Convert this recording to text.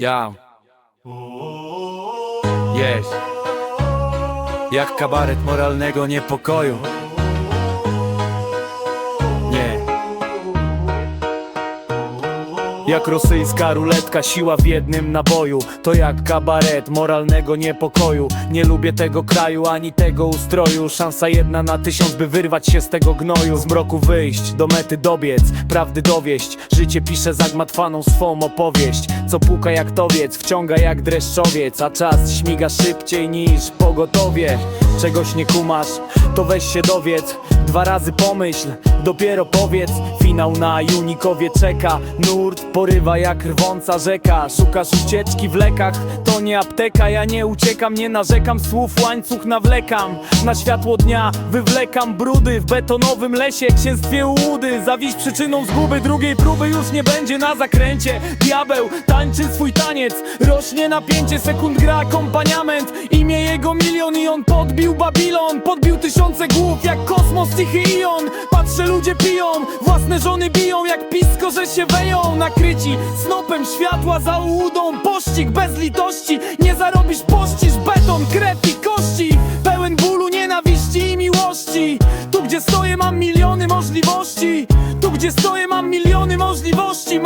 Ja. Jest. Jak kabaret moralnego niepokoju. Jak rosyjska ruletka, siła w jednym naboju. To jak kabaret moralnego niepokoju. Nie lubię tego kraju, ani tego ustroju. Szansa jedna na tysiąc, by wyrwać się z tego gnoju. Z mroku wyjść, do mety dobiec, prawdy dowieść. Życie pisze zagmatwaną swą opowieść. Co puka jak towiec, wciąga jak dreszczowiec. A czas śmiga szybciej niż pogotowie. Czegoś nie kumasz, to weź się dowiedz. Dwa razy pomyśl, dopiero powiedz Finał na Junikowie czeka. Nurt porywa jak rwąca rzeka. Szukasz ucieczki w lekach To nie apteka, ja nie uciekam Nie narzekam, słów łańcuch nawlekam. Na światło dnia wywlekam brudy W betonowym lesie, księstwie ułudy. Zawiś przyczyną zguby. Drugiej próby Już nie będzie na zakręcie. Diabeł tańczy swój taniec. Rośnie napięcie, sekund gra akompaniament. Imię jego milion i on podbił Babilon. Podbił tysiące głów jak kosmos cichy ion. Patrzę ludzie piją, własne żony biją Jak pisko, że się weją. Nakryci snopem światła za ułudą. Pościg bez litości, nie zarobisz pościsz Beton, krew i kości. Pełen bólu, nienawiści i miłości. Tu gdzie stoję mam miliony możliwości. Tu gdzie stoję mam miliony możliwości